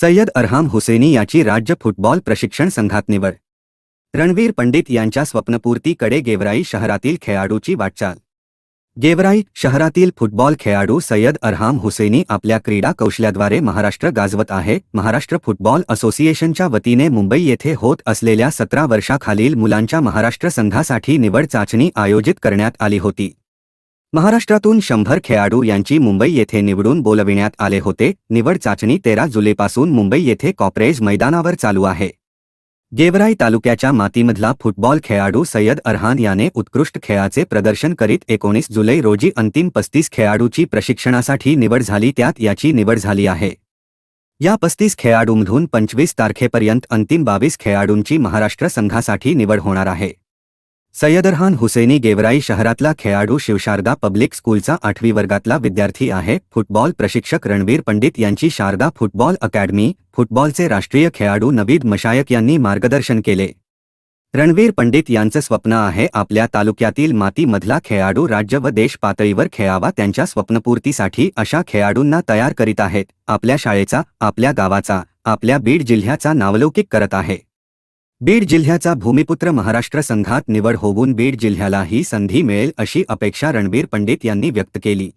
सय्यद अरहाम हुसेनी याची राज्य फुटबॉल प्रशिक्षण संघात निवड रणवीर पंडित यांच्या स्वप्नपूर्तीकडे गेवराई शहरातील खेळाडूची वाटचाल. गेवराई शहरातील फुटबॉल खेळाडू सय्यद अरहाम हुसेनी आपल्या क्रीडा कौशल्याद्वारे महाराष्ट्र गाजवत आहे. महाराष्ट्र फुटबॉल असोसिएशनच्या वतीने मुंबई येथे होत असलेल्या सतरा वर्षाखालील मुलांच्या महाराष्ट्र संघासाठी निवड चाचणी आयोजित करण्यात आली होती. महाराष्ट्रातून शंभर खेळाडू यांची मुंबई येथे निवडून बोलविण्यात आले होते. निवड चाचणी तेरा जुलैपासून मुंबई येथे कॉपरेज मैदानावर चालू आहे. गेवराई तालुक्याच्या मातीमधला फुटबॉल खेळाडू सय्यद अरहान याने उत्कृष्ट खेळाचे प्रदर्शन करीत एकोणीस जुलै रोजी अंतिम पस्तीस खेळाडूची प्रशिक्षणासाठी निवड झाली. त्यात याची निवड झाली आहे. या पस्तीस खेळाडूंमधून पंचवीस तारखेपर्यंत अंतिम बावीस खेळाडूंची महाराष्ट्र संघासाठी निवड होणार आहे. सय्यदरहान हुसेनी गेवराई शहरातला खेळाडू शिवशारदा पब्लिक स्कूलचा आठवी वर्गातला विद्यार्थी आहे. फुटबॉल प्रशिक्षक रणवीर पंडित यांची शारदा फुटबॉल अकॅडमी फुटबॉलचे राष्ट्रीय खेळाडू नवीद मशायक यांनी मार्गदर्शन केले. रणवीर पंडित यांचं स्वप्न आहे आपल्या तालुक्यातील मातीमधला खेळाडू राज्य व देश पातळीवर खेळावा त्यांच्या स्वप्नपूर्तीसाठी अशा खेळाडूंना तयार करीत आहेत. आपल्या शाळेचा आपल्या गावाचा आपल्या बीड जिल्ह्याचा नावलौकिक करत आहे. बीड जिल्ह्याचा भूमिपुत्र महाराष्ट्र संघात निवड होऊन बीड जिल्ह्याला ही संधी मिळेल अशी अपेक्षा रणबीर पंडित यांनी व्यक्त केली.